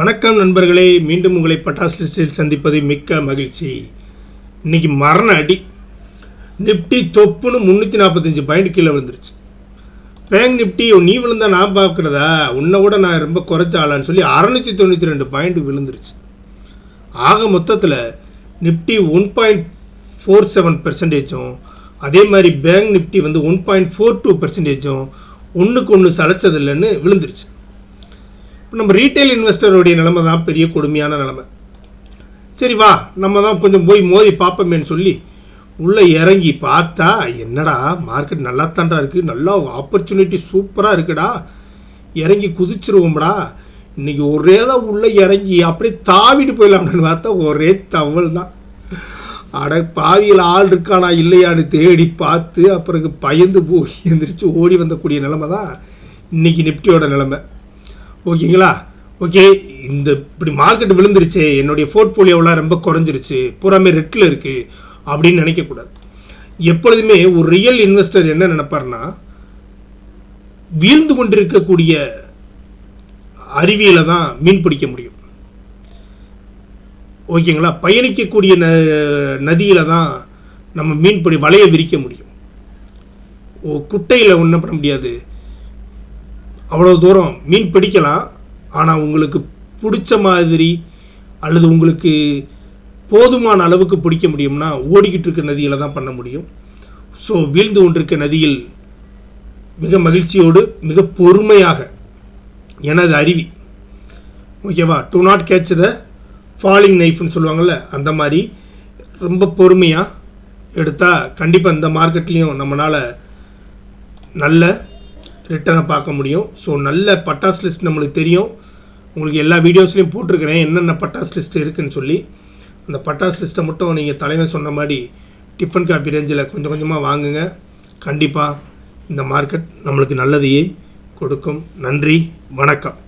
வணக்கம் நண்பர்களே மீண்டும் உங்களை பட்டாசு லிஸ்டில் சந்திப்பது மிக்க மகிழ்ச்சி. இன்னைக்கு மரண அடி. நிப்டி தொப்புன்னு முந்நூற்றி நாற்பத்தஞ்சு பாயிண்ட் கீழே விழுந்துருச்சு. பேங்க் நிப்டி நீ விழுந்தா நான் பார்க்குறதா? உன்னை விட நான் ரொம்ப குறைச்ச ஆளான்னு சொல்லி அறநூற்றி தொண்ணூற்றி ரெண்டு பாயிண்ட் விழுந்துருச்சு. ஆக மொத்தத்தில் Nifty one point four seven பெர்சன்டேஜும் அதே மாதிரி பேங்க் நிப்டி வந்து ஒன் பாயிண்ட் ஃபோர் டூ பெர்சன்டேஜும் ஒன்றுக்கு ஒன்று சளைச்சதில்லைன்னு விழுந்துருச்சு. நம்ம ரீட்டைல் இன்வெஸ்டருடைய நிலைமை தான் பெரிய கொடுமையான நிலைமை. சரி வா நம்ம தான் கொஞ்சம் போய் மோதி பார்ப்போமேன்னு சொல்லி உள்ளே இறங்கி பார்த்தா என்னடா மார்க்கெட் நல்லா தாண்டா இருக்குது நல்லா ஆப்பர்ச்சுனிட்டி சூப்பராக இருக்குடா. இறங்கி குதிச்சிருவோம்டா. இன்றைக்கி ஒரே தான் உள்ளே இறங்கி அப்படியே தாவிட்டு போயிடலாம்னு பார்த்தா ஒரே தவல் தான். அட பாவியில் ஆள் இருக்கானா இல்லையான்னு தேடி பார்த்து அப்புறம் பயந்து போய் எந்திரிச்சு ஓடி வந்தக்கூடிய நிலமை தான் இன்னைக்கு நிப்டியோட நிலமை. ஓகேங்களா? ஓகே இந்த இப்படி மார்க்கெட் விழுந்துருச்சே என்னுடைய போர்ட்ஃபோலியோவெலாம் ரொம்ப குறைஞ்சிருச்சு பூராமே ரெட்டில் இருக்குது அப்படின்னு நினைக்கக்கூடாது. எப்பொழுதுமே ஒரு ரியல் இன்வெஸ்டர் என்ன நினைப்பார்னா வீழ்ந்து கொண்டிருக்கக்கூடிய அறிவியலை தான் மீன் பிடிக்க முடியும். ஓகேங்களா? பயணிக்கக்கூடிய ந நதியில் தான் நம்ம மீன் பிடி வலையை விரிக்க முடியும். ஓ குட்டையில் ஒன்றும் பண்ண முடியாது. அவ்வளோ தூரம் மீன் பிடிக்கலாம். ஆனால் உங்களுக்கு பிடிச்ச மாதிரி அல்லது உங்களுக்கு போதுமான அளவுக்கு பிடிக்க முடியும்னா ஓடிக்கிட்டு இருக்க நதியில் தான் பண்ண முடியும். ஸோ வீழ்ந்து கொண்டிருக்க நதியில் மிக மகிழ்ச்சியோடு மிக பொறுமையாக எனது அருவி ஓகேவா? Do not catch the falling நைஃப்னு சொல்லுவாங்கள்ல அந்த மாதிரி ரொம்ப பொறுமையாக எடுத்தால் கண்டிப்பாக இந்த மார்க்கெட்லேயும் நம்மளால் நல்ல ரிட்டனை பார்க்க முடியும். ஸோ நல்ல பட்டாஸ் லிஸ்ட் நம்மளுக்கு தெரியும். உங்களுக்கு எல்லா வீடியோஸ்லையும் போட்டிருக்கிறேன். என்னென்ன பட்டாஸ் லிஸ்ட் இருக்குன்னு சொல்லி. அந்த பட்டாஸ் லிஸ்ட்டை மட்டும் நீங்கள் தலைமை சொன்ன மாதிரி டிஃபன் காப்பி ரேஞ்சில் கொஞ்சம் கொஞ்சமாக வாங்குங்க. கண்டிப்பாக இந்த மார்க்கெட் நம்மளுக்கு நல்லதையே கொடுக்கும். நன்றி. வணக்கம்.